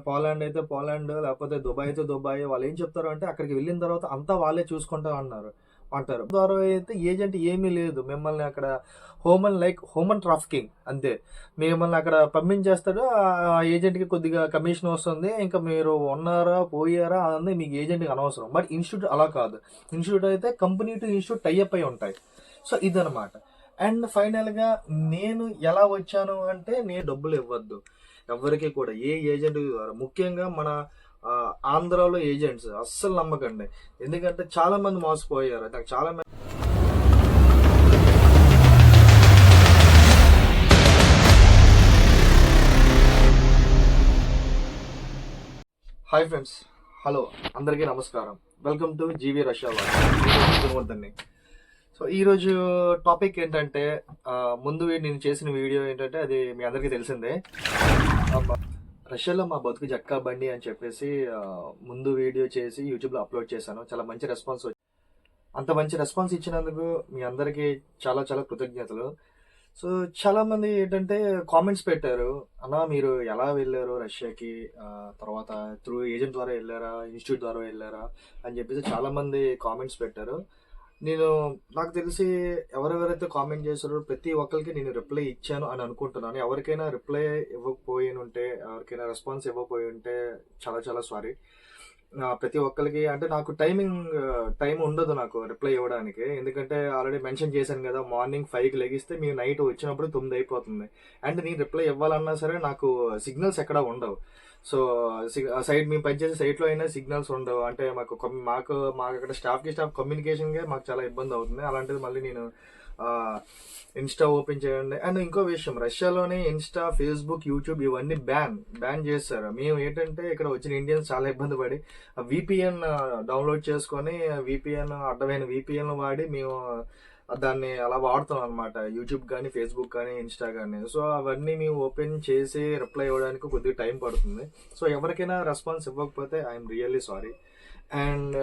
Poland అయితే Poland లేకపోతే Dubai అయితే దుబాయ్ వాళ్ళు ఏం చెప్తారు అంటే అక్కడికి వెళ్ళిన తర్వాత అంతా వాళ్ళే చూసుకుంటా అన్నారు అంటారు. ద్వారా అయితే ఏజెంట్ ఏమీ లేదు. మిమ్మల్ని అక్కడ హోమన్ లైక్ హోమన్ ట్రాఫికింగ్ అంతే. మిమ్మల్ని అక్కడ పంపించేస్తాడు. ఆ ఏజెంట్కి కొద్దిగా కమిషన్ వస్తుంది. ఇంకా మీరు ఉన్నారా పోయారా అన్నీ మీకు ఏజెంట్కి అనవసరం. బట్ ఇన్స్టిట్యూట్ అలా కాదు. ఇన్స్టిట్యూట్ అయితే కంపెనీ టు ఇన్స్టిట్యూట్ టైఅప్ అయి ఉంటాయి. సో ఇదనమాట అండ్ ఫైనల్గా నేను ఎలా వచ్చాను అంటే నేను డబ్బులు ఇవ్వద్దు. ఎవరికి కూడా. ఏ ఏజెంట్ ద్వారా ముఖ్యంగా మన ఆంధ్రాలో ఏజెంట్స్ అస్సలు నమ్మకండి. ఎందుకంటే చాలా మంది మోసపోయారు. నాకు చాలా మంది హాయ్ ఫ్రెండ్స్. హలో. అందరికీ నమస్కారం. వెల్కమ్ టు జీవీ రష్యా గుణవర్ధన్ని సో ఈరోజు టాపిక్ ఏంటంటే ముందు నేను చేసిన వీడియో ఏంటంటే అది మీ అందరికీ తెలిసిందే. రష్యాలో మా బతుకు జక్కా బండి అని చెప్పేసి ముందు వీడియో చేసి యూట్యూబ్లో అప్లోడ్ చేశాను. చాలా మంచి రెస్పాన్స్ వచ్చింది అంత మంచి రెస్పాన్స్ ఇచ్చినందుకు మీ అందరికీ చాలా చాలా కృతజ్ఞతలు. సో చాలా మంది ఏంటంటే కామెంట్స్ పెట్టారు. అన్న మీరు ఎలా వెళ్ళారు రష్యాకి? తర్వాత త్రూ ఏజెంట్ ద్వారా వెళ్ళారా? ఇన్స్టిట్యూట్ ద్వారా వెళ్ళారా? అని చెప్పేసి చాలా మంది కామెంట్స్ పెట్టారు. నేను నాకు తెలిసి ఎవరెవరైతే కామెంట్ చేశారో ప్రతి ఒక్కరికి నేను రిప్లై ఇచ్చాను అని అనుకుంటున్నాను. ఎవరికైనా రిప్లై ఇవ్వకపోయి ఉంటే ఎవరికైనా రెస్పాన్స్ ఇవ్వకపోయి ఉంటే చాలా చాలా సారీ ప్రతి ఒక్కరికి అంటే నాకు టైమింగ్ టైం ఉండదు నాకు రిప్లై ఇవ్వడానికి. ఎందుకంటే ఆల్రెడీ మెన్షన్ చేశాను కదా మార్నింగ్ ఫైవ్కి లెగిస్తే మీరు నైట్ వచ్చినప్పుడు తొమ్మిది అయిపోతుంది. అండ్ నేను రిప్లై ఇవ్వాలన్నా సరే నాకు సిగ్నల్స్ ఎక్కడ ఉండవు. సో సైడ్ మేము పనిచేసే సైట్లో అయినా సిగ్నల్స్ ఉండవు. అంటే మాకు మాకు మాకు అక్కడ స్టాఫ్కి స్టాఫ్ కమ్యూనికేషన్గా మాకు చాలా ఇబ్బంది అవుతుంది. అలాంటిది మళ్ళీ నేను ఇన్స్టా ఓపెన్ చేయండి. అండ్ ఇంకో విషయం రష్యాలోనే ఇన్స్టా ఫేస్బుక్ యూట్యూబ్ ఇవన్నీ బ్యాన్ బ్యాన్ చేస్తారు మేము ఏంటంటే ఇక్కడ వచ్చిన ఇండియన్స్ చాలా ఇబ్బంది పడి విపిఎన్ డౌన్లోడ్ చేసుకొని విపిఎన్ అడ్డమైన విపిఎన్ వాడి మేము దాన్ని అలా వాడుతాం అనమాట యూట్యూబ్ కానీ ఫేస్బుక్ కానీ ఇన్స్టా కానీ సో అవన్నీ మేము ఓపెన్ చేసి రిప్లై ఇవ్వడానికి కొద్దిగా టైం పడుతుంది. సో ఎవరికైనా రెస్పాన్స్ ఇవ్వకపోతే ఐఎమ్ రియల్లీ సారీ అండ్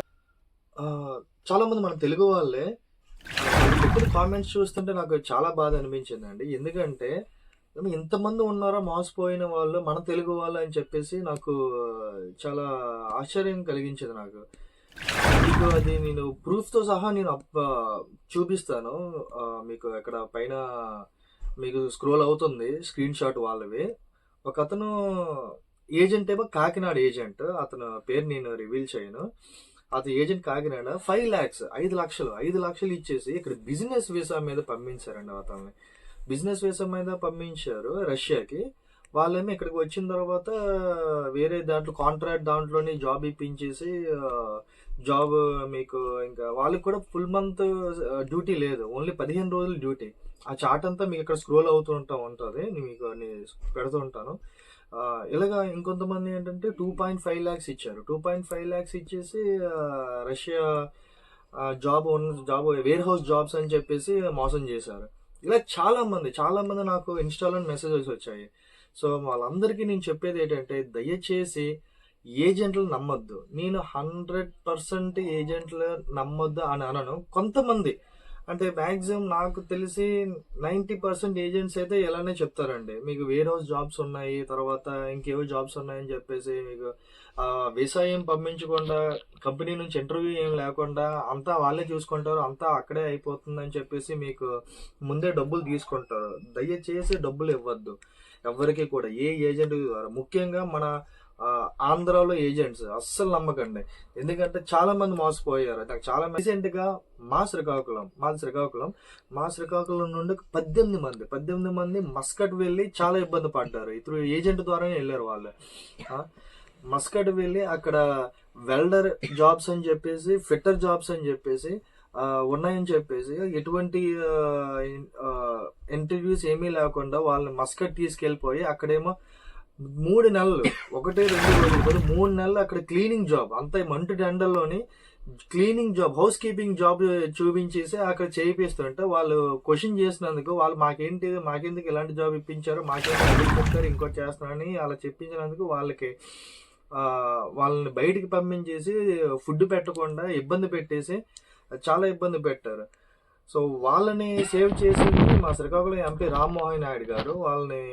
చాలామంది మన తెలుగు వాళ్ళే ఇప్పుడు కామెంట్స్ చూస్తుంటే నాకు చాలా బాధ అనిపించిందండి. ఎందుకంటే ఇంతమంది ఉన్నారో? మోసపోయిన వాళ్ళు మన తెలుగు వాళ్ళు అని చెప్పేసి నాకు చాలా ఆశ్చర్యం కలిగించింది నాకు. మీకు అది నేను ప్రూఫ్తో తో సహా నేను చూపిస్తాను. మీకు అక్కడ పైన మీకు స్క్రోల్ అవుతుంది స్క్రీన్ షాట్ వాళ్ళవి. ఒక అతను ఏజెంట్ ఏమో కాకినాడ ఏజెంట్. అతను పేరు నేను రివీల్ చేయను. అతను ఏజెంట్ కాకినాడ ఫైవ్ ల్యాక్స్ ఐదు లక్షలు ఐదు లక్షలు ఇచ్చేసి ఇక్కడ బిజినెస్ వీసా మీద పంపించారండి అతన్ని. బిజినెస్ వీసా మీద పంపించారు రష్యాకి. వాళ్ళేమో ఇక్కడికి వచ్చిన తర్వాత వేరే దాంట్లో కాంట్రాక్ట్ దాంట్లోనే జాబ్ ఇప్పించేసి జాబ్ మీకు ఇంకా వాళ్ళకి కూడా ఫుల్ మంత్ డ్యూటీ లేదు. ఓన్లీ పదిహేను రోజులు డ్యూటీ ఆ చార్ట్ అంతా మీకు ఇక్కడ స్క్రోల్ అవుతూ ఉంటా ఉంటుంది. మీకు పెడుతూ ఉంటాను. ఇలాగా ఇంకొంతమంది ఏంటంటే టూ పాయింట్ ఫైవ్ ల్యాక్స్ ఇచ్చారు. టూ పాయింట్ ఫైవ్ ల్యాక్స్ ఇచ్చేసి రష్యా జాబ్ ఉన్న జాబ్ వేర్ హౌస్ జాబ్స్ అని చెప్పేసి మోసం చేశారు. ఇలా చాలా మంది చాలా మంది నాకు ఇన్స్టాలో మెసేజెస్ వచ్చాయి. సో వాళ్ళందరికీ నేను చెప్పేది ఏంటంటే దయచేసి ఏజెంట్లు నమ్మొద్దు. నేను హండ్రెడ్ పర్సెంట్ ఏజెంట్లు నమ్మొద్దు అని అనను. కొంతమంది. అంటే మ్యాక్సిమం నాకు తెలిసి నైంటీ పర్సెంట్ ఏజెంట్స్ అయితే ఇలానే చెప్తారండి. మీకు వేరే జాబ్స్ ఉన్నాయి తర్వాత ఇంకేవో జాబ్స్ ఉన్నాయని చెప్పేసి మీకు వీసా ఏం పంపించకుండా కంపెనీ నుంచి ఇంటర్వ్యూ ఏం లేకుండా అంతా వాళ్ళే చూసుకుంటారు అంతా అక్కడే అయిపోతుంది అని చెప్పేసి మీకు ముందే డబ్బులు తీసుకుంటారు. దయచేసి డబ్బులు ఇవ్వద్దు. ఎవరికి కూడా ఏ ఏజెంట్ ద్వారా. ముఖ్యంగా మన ఆంధ్రాలో ఏజెంట్స్ అస్సలు నమ్మకండి. ఎందుకంటే చాలా మంది మోసపోయారు. నాకు చాలా రీసెంట్గా మా శ్రీకాకుళం మా శ్రీకాకుళం మా శ్రీకాకుళం నుండి పద్దెనిమిది మంది పద్దెనిమిది మంది మస్కట్ వెళ్ళి చాలా ఇబ్బంది పడ్డారు. ఇతరు ఏజెంట్ ద్వారానే వెళ్ళారు వాళ్ళు. మస్కట్ వెళ్ళి అక్కడ వెల్డర్ జాబ్స్ అని చెప్పేసి ఫిట్టర్ జాబ్స్ అని చెప్పేసి ఉన్నాయని చెప్పేసి ఎటువంటి ఇంటర్వ్యూస్ ఏమీ లేకుండా వాళ్ళని మస్కట్ తీసుకెళ్ళిపోయి అక్కడేమో మూడు నెలలు. ఒకటే రెండు రోజులు కాదు మూడు నెలలు అక్కడ క్లీనింగ్ జాబ్ అంత మంటు ఎండల్లోని cleaning job housekeeping job చూపించేసి అక్కడ చేయిస్తుంటే వాళ్ళు క్వశ్చన్ చేసినందుకు వాళ్ళు మాకేంటి మాకెందుకు ఇలాంటి జాబ్ ఇప్పించారు మాకేంటి అది చెప్తారు ఇంకోటి చేస్తున్నారని అలా చెప్పించినందుకు వాళ్ళకి వాళ్ళని బయటికి పంపించేసి ఫుడ్ పెట్టకుండా ఇబ్బంది పెట్టేసి చాలా ఇబ్బంది పెట్టారు. సో వాళ్ళని సేవ్ చేసింది మా శ్రీకాకుళం ఎంపీ రామ్మోహన్ నాయుడు గారు. వాళ్ళని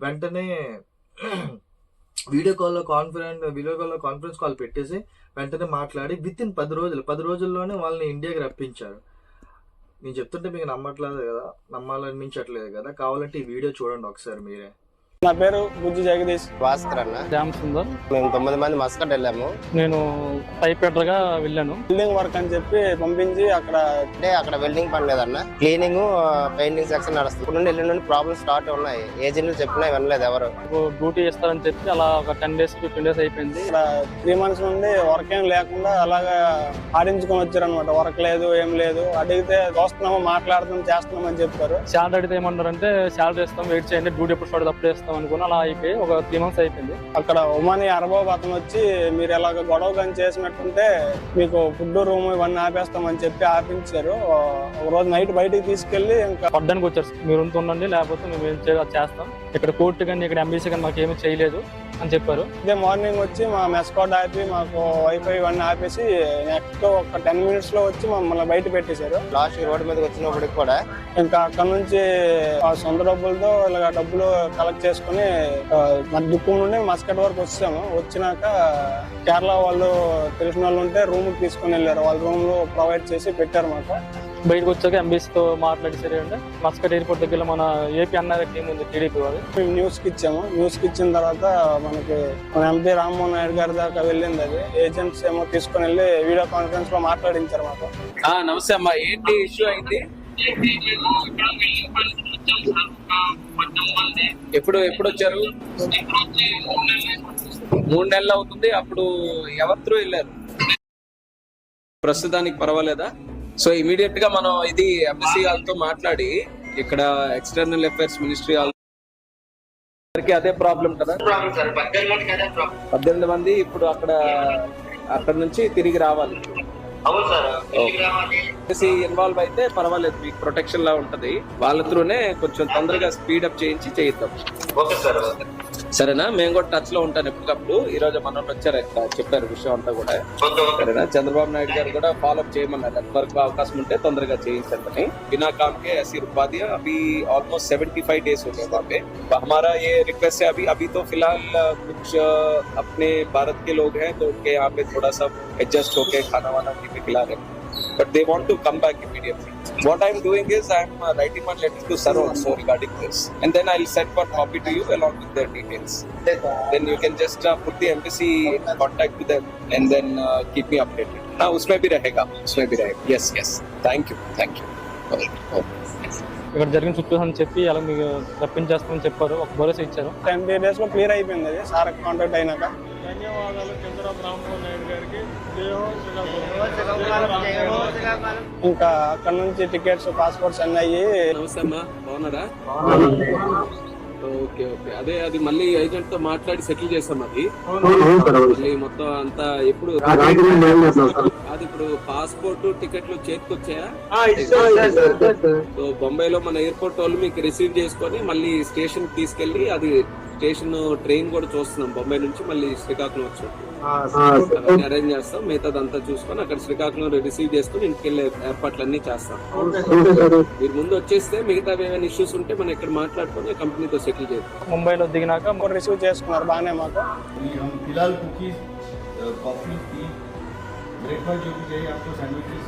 వెంటనే వీడియో కాల్లో కాన్ఫరెన్స్ వీడియో కాల్లో కాన్ఫరెన్స్ కాల్ పెట్టేసి వెంటనే మాట్లాడి విత్ ఇన్ పది రోజులు పది రోజుల్లోనే వాళ్ళని ఇండియాకి రప్పించారు. నేను చెప్తుంటే మీకు నమ్మట్లేదు కదా నమ్మాలనిపించట్లేదు కదా కావాలంటే ఈ వీడియో చూడండి ఒకసారి మీరే. నా పేరు బుజ్జి జగదీష్. భాస్కర్ అన్న. శ్యామ్ సుందర్. మేము తొమ్మిది మంది మస్కట్ వెళ్ళాము. నేను టైపెటర్గా వెళ్ళాను. బిల్డింగ్ వర్క్ అని చెప్పి పంపించి అక్కడ అంటే అక్కడ వెల్డింగ్ పని లేదన్న క్లీనింగ్ పెయింటింగ్ సెక్షన్ నడుస్తుంది. ఇప్పుడు నుండి వెళ్ళిన నుండి ప్రాబ్లమ్స్ స్టార్ట్ ఉన్నాయి. ఏజెంట్లు చెప్పినా వినలేదు ఎవరు. డ్యూటీ ఇస్తారని చెప్పి అలా ఒక టెన్ డేస్ ఫిఫ్టీన్ డేస్ అయిపోయింది. ఇక్కడ త్రీ మంత్స్ నుండి వర్క్ ఏం లేకుండా అలాగా ఆడించుకొని వచ్చారు అనమాట వర్క్ లేదు ఏం లేదు. అడిగితే చూస్తున్నాము మాట్లాడుతున్నాం చేస్తున్నాం అని చెప్పారు. శాలరీ అడిగితే ఏమన్నారంటే శాలరీ ఇస్తాం వెయిట్ చేయండి. డ్యూటీ ఎప్పుడు స్టార్ట్ అప్పుడే ఇస్తాం. అనుకుని అలా అయిపోయి ఒక త్రీ మంత్స్ అయిపోయింది. అక్కడ ఉమాని అరబాబు అతను వచ్చి మీరు ఇలాగ గొడవ కానీ చేసినట్టుంటే మీకు ఫుడ్ రూమ్ ఇవన్నీ ఆపేస్తామని చెప్పి ఆపించారు. ఒక రోజు నైట్ బయటికి తీసుకెళ్ళి ఇంకా పడ్డానికి వచ్చారు. మీరు ఉంటూ ఉండండి లేకపోతే మేము ఏం చేస్తాం. ఇక్కడ కోర్టు కానీ ఇక్కడ ఎంబీసీ కానీ మాకు ఏమీ చేయలేదు. అని చెప్పారు. ఇదే మార్నింగ్ వచ్చి మా మెస్ కోడ్ ఆపి మాకు వైఫై ఇవన్నీ ఆపేసి నెక్స్ట్ ఒక టెన్ మినిట్స్లో వచ్చి మమ్మల్ని బయట పెట్టేశారు. లాస్ట్ రోడ్డు మీదకి వచ్చినప్పటికి కూడా? ఇంకా అక్కడ నుంచి ఆ సొంత డబ్బులతో ఇలాగ డబ్బులు కలెక్ట్ చేసుకుని మన దుక్కు నుండి మస్కట్ వరకు వచ్చాము. వచ్చినాక కేరళ వాళ్ళు తెలిసిన వాళ్ళు ఉంటే రూమ్ తీసుకుని వెళ్ళారు. వాళ్ళ రూమ్లో ప్రొవైడ్ చేసి పెట్టారు మాకు. బయటకు వచ్చాక ఎంబీసీతో మాట్లాడి సరే అంటే మస్కట్ ఎయిర్పోర్ట్ దగ్గర మన ఏపీ అన్నది టీం ఉంది టీడీపీ వాళ్ళు మేము న్యూస్కి ఇచ్చాము. న్యూస్కి ఇచ్చిన తర్వాత మనకి మన ఎంపీ రామ్మోహన్ నాయుడు గారి దాకా వెళ్ళింది అది. ఏజెంట్స్ ఏమో తీసుకుని వెళ్ళి వీడియో కాన్ఫరెన్స్లో మాట్లాడించారు మాకు. ఆ నమస్తే అమ్మా. ఏంటి ఇష్యూ అయింది? ఎప్పుడు ఎప్పుడు వచ్చారు? మూడు నెలలు అవుతుంది. అప్పుడు ఎవరితో వెళ్ళారు? ప్రస్తుతానికి పర్వాలేదా? సో ఇమీడియట్గా మనం ఇది ఎంబసీ వాళ్ళతో మాట్లాడి ఇక్కడ ఎక్స్టర్నల్ అఫైర్స్ మినిస్ట్రీ వాళ్ళకి అదే ప్రాబ్లం కదా? పద్దెనిమిది మంది ఇప్పుడు అక్కడ అక్కడ నుంచి తిరిగి రావాలి. ఇన్వాల్వ్ అయితే పర్వాలేదు మీకు ప్రొటెక్షన్ లా ఉంటది వాళ్ళ త్రూనే కొంచెం తొందరగా స్పీడ్ అప్ చేయించి చేయిద్దాం సరేనా మేము కూడా టచ్ లో ఉంటాను ఎప్పటికప్పుడు ఈ రోజు మన వాళ్ళు వచ్చారు ఇక్కడ చెప్పారు విషయం అంతా కూడా సరేనా చంద్రబాబు నాయుడు గారు కూడా ఫాలో అప్ చేయమన్నారు ఎంతవరకు అవకాశం ఉంటే తొందరగా చేయించండి बिना काम के ऐसी रुकवा दिया अभी ऑलमोस्ट 75 डेज हो गए वहाँ पे तो हमारा ये रिक्वेस्ट है अभी अभी तो फिलहाल अ, कुछ अ, अपने भारत के लोग हैं तो उनके यहाँ पे थोड़ा सा एडजस्ट होके खाना वाना उन्हीं पे खिला रहे But they want to come back immediately what i'm doing is i'm uh, writing one letter to sir also regarding this and then i'll send one copy to you along with their details then you can just uh, put the embassy in contact with them and then uh, keep me updated हाँ उसमें भी रहेगा उसमें भी रहेगा yes yes thank you thank you okay, okay. ఇక్కడ జరిగిన situation చెప్పి అలా మీకు రప్పించేస్తామని చెప్పారు ఒక భరోసా ఇచ్చారు టెన్ డేస్ లో క్లియర్ అయిపోయింది అది సార్ కాంటాక్ట్ అయినాక ధన్యవాదాలు చంద్రబాబు రామ్మోహన్ నాయుడు గారికి ఇంకా అక్కడ నుంచి టికెట్స్ పాస్పోర్ట్స్ అన్ని అయ్యి నమస్తే అమ్మా బాగున్నారా? Okay okay. అదే అది మళ్ళీ ఏజెంట్తో మాట్లాడి సెటిల్ చేసాం అది. మళ్ళీ మొత్తం అంతా ఎప్పుడు అది ఇప్పుడు పాస్పోర్ట్ టికెట్లు చేతికొచ్చాయా? సో బొంబాయిలో మన ఎయిర్పోర్ట్ వాళ్ళు మీకు రిసీవ్ చేసుకొని మళ్ళీ స్టేషన్ తీసుకెళ్ళి అది స్టేషన్ ట్రైన్ కూడా చూస్తున్నాం బొంబాయి నుంచి మళ్ళీ శ్రీకాకుళం వచ్చాం అవన్నీ అరేంజ్ చేస్తాం మిగతాదంతా చూసుకొని అక్కడ శ్రీకాకుళం రిసీవ్ చేసుకొని ఇంటికి వెళ్ళే ఏర్పాట్లన్నీ చేస్తాం మీరు ముందు వచ్చేస్తే మిగతా ఏమైనా ఇష్యూస్ ఉంటే మనం ఇక్కడ మాట్లాడుకొని కంపెనీతో సెటిల్ చేద్దాం ముంబైలో దిగినాక రిసీవ్ చేసుకున్నారు బాగానే మాకు अभी हम फिलहाल कुकीज कॉफ़ी टी ब्रेकफास्ट जो भी चाहिए आपको सैंडविचेस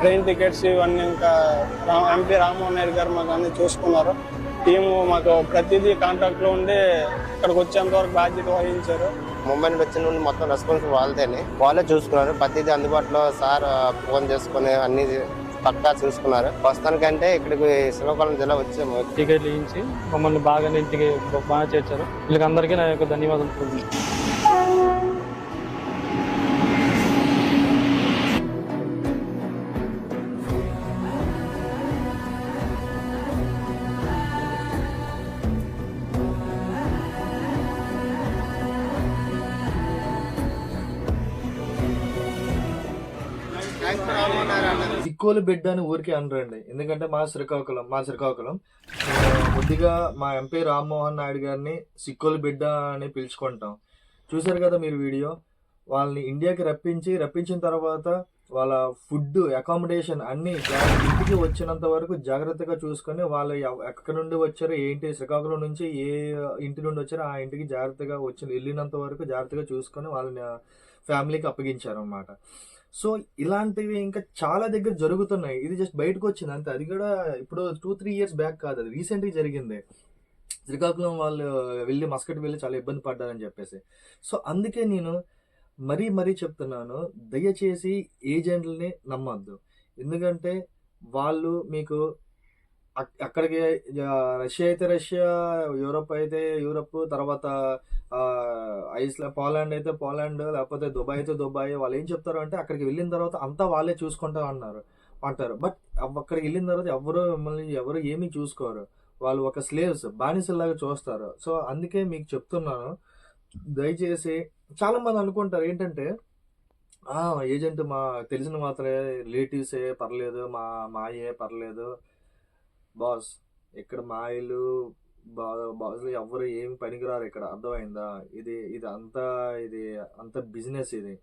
ట్రైన్ టికెట్స్ ఇవన్నీ ఇంకా ఎంపీ రామ్మోహన్ నాయుడు గారు మాకు అన్ని చూసుకున్నారు. టీము మాకు ప్రతిదీ కాంటాక్ట్లో ఉండి ఇక్కడికి వచ్చేంత వరకు బాధ్యత వహించారు. ముంబై నుండి వచ్చిన నుండి మొత్తం రెస్పాన్స్ వాళ్ళదేనే. వాళ్ళే చూసుకున్నారు. ప్రతిదీ అందుబాటులో సార్ ఫోన్ చేసుకుని అన్ని పక్కా చూసుకున్నారు. ప్రస్తుతానికంటే ఇక్కడికి శ్రీకాకుళం జిల్లా వచ్చాము. టికెట్లు ఇచ్చి మమ్మల్ని బాగా ఇంటికి బాగా చేర్చారు. వీళ్ళకందరికీ నా యొక్క ధన్యవాదాలు. సిక్కోలు బిడ్డ అని ఊరికే అనరండి. ఎందుకంటే మా శ్రీకాకుళం మా శ్రీకాకుళం. కొద్దిగా మా ఎంపీ రామ్మోహన్ నాయుడు గారిని సిక్కోలు బిడ్డ అని పిలుచుకుంటాం. చూశారు కదా మీరు వీడియో? వాళ్ళని ఇండియాకి రప్పించి రప్పించిన తర్వాత వాళ్ళ ఫుడ్ అకామిడేషన్ అన్ని ఇంటికి వచ్చినంత వరకు జాగ్రత్తగా చూసుకొని వాళ్ళు ఎక్కడి నుండి వచ్చారో ఏంటి శ్రీకాకుళం నుంచి ఏ ఇంటి నుండి వచ్చారో ఆ ఇంటికి జాగ్రత్తగా వచ్చి వెళ్ళినంత వరకు జాగ్రత్తగా చూసుకొని వాళ్ళని ఫ్యామిలీకి అప్పగించారు అన్నమాట సో ఇలాంటివి ఇంకా చాలా దగ్గర జరుగుతున్నాయి. ఇది జస్ట్ బయటకు వచ్చింది. అంతే. అది కూడా ఇప్పుడు టూ త్రీ ఇయర్స్ బ్యాక్ కాదు. అది రీసెంట్గా జరిగింది. శ్రీకాకుళం వాళ్ళు వెళ్ళి మస్కట్ వెళ్ళి చాలా ఇబ్బంది పడ్డారని చెప్పేసి. సో అందుకే నేను మరీ మరీ చెప్తున్నాను. దయచేసి ఏజెంట్లని నమ్మద్దు. ఎందుకంటే వాళ్ళు మీకు అక్కడికి రష్యా అయితే రష్యా యూరప్ అయితే యూరప్ తర్వాత ఆ, ఐస్లా పోలాండ్ అయితే పోలాండ్ లేకపోతే దుబాయ్ అయితే దుబాయ్ వాళ్ళు ఏం చెప్తారు అంటే అక్కడికి వెళ్ళిన తర్వాత అంతా వాళ్ళే చూసుకుంటారు అన్నారు అంటారు. బట్ అక్కడికి వెళ్ళిన తర్వాత ఎవరు మిమ్మల్ని ఎవరు ఏమీ చూసుకోరు. వాళ్ళు ఒక స్లేవ్స్ బానిసల్లాగా చూస్తారు. సో అందుకే మీకు చెప్తున్నాను. దయచేసి చాలా మంది అనుకుంటారు ఏంటంటే ఏజెంట్ మా తెలిసిన మాత్రమే రిలేటివ్సే పర్లేదు మా మాయే పర్లేదు బాస్ ఇక్కడ మాయలు బాస్లు ఎవరు ఏమి పనికిరారు ఇక్కడ. అర్థమైందా? ఇది ఇది అంతా ఇది అంత బిజినెస్ ఇది.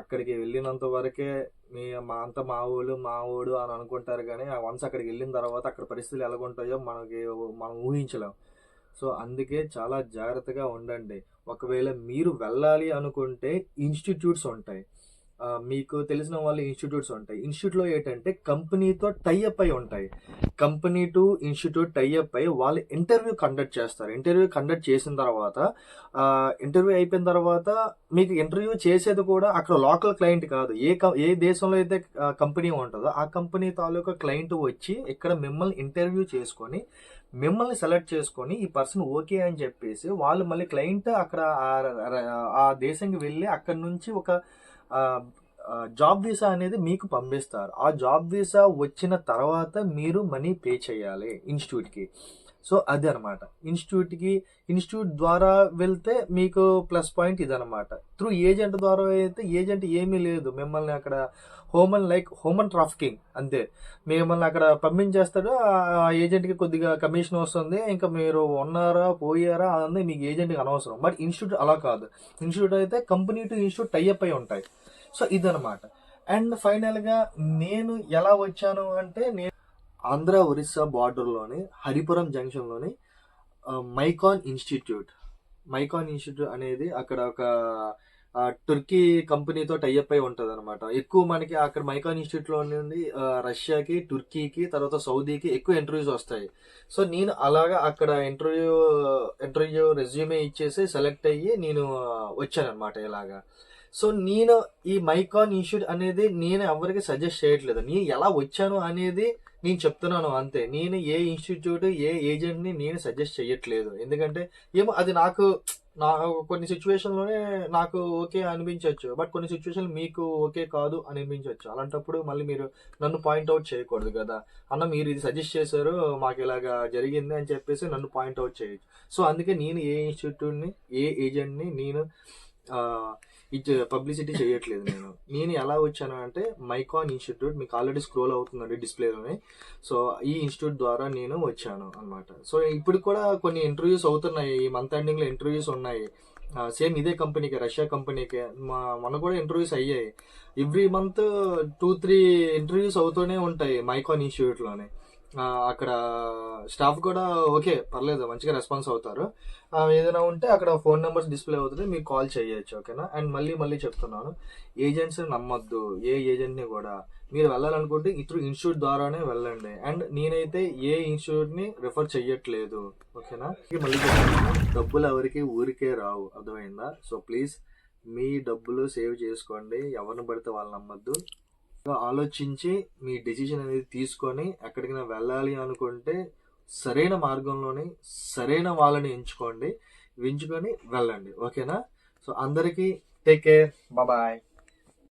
అక్కడికి వెళ్ళినంత వరకే మీ మా అంత మా ఊళ్ళు మా ఊడు అని అనుకుంటారు కానీ వన్స్ అక్కడికి వెళ్ళిన తర్వాత అక్కడ పరిస్థితులు ఎలాగుంటాయో మనకి మనం ఊహించలేం. సో అందుకే చాలా జాగ్రత్తగా ఉండండి. ఒకవేళ మీరు వెళ్ళాలి అనుకుంటే ఇన్స్టిట్యూట్స్ ఉంటాయి. మీకు తెలిసిన వాళ్ళ ఇన్స్టిట్యూట్స్ ఉంటాయి. ఇన్స్టిట్యూట్లో ఏంటంటే కంపెనీతో టైఅప్ అయి ఉంటాయి. కంపెనీ టు ఇన్స్టిట్యూట్ టైఅప్ అయి వాళ్ళు ఇంటర్వ్యూ కండక్ట్ చేస్తారు. ఇంటర్వ్యూ కండక్ట్ చేసిన తర్వాత ఇంటర్వ్యూ అయిపోయిన తర్వాత మీకు ఇంటర్వ్యూ చేసేది కూడా అక్కడ లోకల్ క్లయింట్ కాదు. ఏ క- ఏ దేశంలో అయితే కంపెనీ ఉంటుందో ఆ కంపెనీ తాలూకా క్లయింట్ వచ్చి ఇక్కడ మిమ్మల్ని ఇంటర్వ్యూ చేసుకొని మిమ్మల్ని సెలెక్ట్ చేసుకొని ఈ పర్సన్ ఓకే అని చెప్పేసి వాళ్ళు మళ్ళీ క్లయింట్ అక్కడ ఆ- ఆ దేశంకి వెళ్ళి అక్కడ నుంచి ఒక జాబ్ వీసా అనేది మీకు పంపిస్తారు. ఆ జాబ్ వీసా వచ్చిన తర్వాత మీరు మనీ పే చేయాలి ఇన్స్టిట్యూట్కి. సో అది అనమాట ఇన్స్టిట్యూట్కి ఇన్స్టిట్యూట్ ద్వారా వెళ్తే మీకు ప్లస్ పాయింట్ ఇదనమాట త్రూ ఏజెంట్ ద్వారా అయితే ఏజెంట్ ఏమీ లేదు. మిమ్మల్ని అక్కడ హోమన్ లైక్ హోమన్ ట్రాఫికింగ్ అంతే. మిమ్మల్ని అక్కడ పంపించేస్తాడు ఆ ఏజెంట్కి కొద్దిగా కమిషన్ వస్తుంది. ఇంకా మీరు ఉన్నారా పోయారా అనేది మీకు ఏజెంట్కి అనవసరం. బట్ ఇన్స్టిట్యూట్ అలా కాదు. ఇన్స్టిట్యూట్ అయితే కంపెనీ టు ఇన్స్టిట్యూట్ టైఅప్ అయి ఉంటాయి. సో ఇదనమాట అండ్ ఫైనల్గా నేను ఎలా వచ్చాను అంటే నేను ఆంధ్ర ఒరిస్సా బార్డర్లోని హరిపురం జంక్షన్లోని మైకాన్ ఇన్స్టిట్యూట్ మైకాన్ ఇన్స్టిట్యూట్ అనేది అక్కడ ఒక టుర్కీ కంపెనీతో టైఅప్ అయి ఉంటుంది అనమాట ఎక్కువ మనకి అక్కడ మైకాన్ ఇన్స్టిట్యూట్లో నుండి రష్యాకి టుర్కీకి తర్వాత సౌదీకి ఎక్కువ ఇంటర్వ్యూస్ వస్తాయి. సో నేను అలాగా అక్కడ ఇంటర్వ్యూ ఇంటర్వ్యూ రెజ్యూమే ఇచ్చేసి సెలెక్ట్ అయ్యి నేను వచ్చాను అనమాట ఇలాగా. సో నేను ఈ మైకాన్ ఇన్స్టిట్యూట్ అనేది నేను ఎవరికి సజెస్ట్ చేయట్లేదు. నేను ఎలా వచ్చాను అనేది నేను చెప్తున్నాను అంతే. నేను ఏ ఇన్స్టిట్యూట్ ఏ ఏజెంట్ని నేను సజెస్ట్ చేయట్లేదు ఎందుకంటే ఏమో అది నాకు నా కొన్ని సిచ్యువేషన్లోనే నాకు ఓకే అనిపించవచ్చు బట్ కొన్ని సిచ్యువేషన్ మీకు ఓకే కాదు అని అనిపించవచ్చు అలాంటప్పుడు మళ్ళీ మీరు నన్ను పాయింట్ అవుట్ చేయకూడదు కదా. అన్న మీరు ఇది సజెస్ట్ చేశారు మాకు ఇలాగా జరిగింది అని చెప్పేసి నన్ను పాయింట్ అవుట్ చేయొచ్చు. సో అందుకే నేను ఏ ఇన్స్టిట్యూట్ని ఏ ఏజెంట్ని నేను ఇది పబ్లిసిటీ చేయట్లేదు నేను. నేను ఎలా వచ్చాను అంటే మైకాన్ ఇన్స్టిట్యూట్ మీకు ఆల్రెడీ స్క్రోల్ అవుతుందండి డిస్ప్లేలోనే సో ఈ ఇన్స్టిట్యూట్ ద్వారా నేను వచ్చాను అన్నమాట. సో ఇప్పుడు కూడా కొన్ని ఇంటర్వ్యూస్ అవుతున్నాయి. ఈ మంత్ ఎండింగ్లో ఇంటర్వ్యూస్ ఉన్నాయి. సేమ్ ఇదే కంపెనీకి రష్యా కంపెనీకి మా మన కూడా ఇంటర్వ్యూస్ అయ్యాయి. Every month two three interviews అవుతూనే ఉంటాయి మైకాన్ ఇన్స్టిట్యూట్లోనే అక్కడ స్టాఫ్ కూడా ఓకే పర్లేదు మంచిగా రెస్పాన్స్ అవుతారు. ఏదైనా ఉంటే అక్కడ ఫోన్ నెంబర్స్ డిస్ప్లే అవుతుంది మీకు కాల్ చేయొచ్చు ఓకేనా? అండ్ మళ్ళీ మళ్ళీ చెప్తున్నాను ఏజెంట్స్ నమ్మొద్దు ఏ ఏజెంట్ని కూడా. మీరు వెళ్ళాలనుకుంటే ఇతరు ఇన్స్టిట్యూట్ ద్వారానే వెళ్ళండి. అండ్ నేనైతే ఏ ఇన్స్టిట్యూట్ని రిఫర్ చెయ్యట్లేదు ఓకేనా? మళ్ళీ డబ్బులు ఎవరికి ఊరికే రావు అర్థమైందా? సో ప్లీజ్ మీ డబ్బులు సేవ్ చేసుకోండి ఎవరిని పడితే వాళ్ళు నమ్మద్దు. ఆలోచించి మీ డెసిషన్ అనేది తీసుకొని ఎక్కడికైనా వెళ్ళాలి అనుకుంటే సరైన మార్గంలోని సరైన వాళ్ళని ఎంచుకోండి ఎంచుకొని వెళ్ళండి. ఓకేనా? సో అందరికీ టేక్ కేర్ బాయ్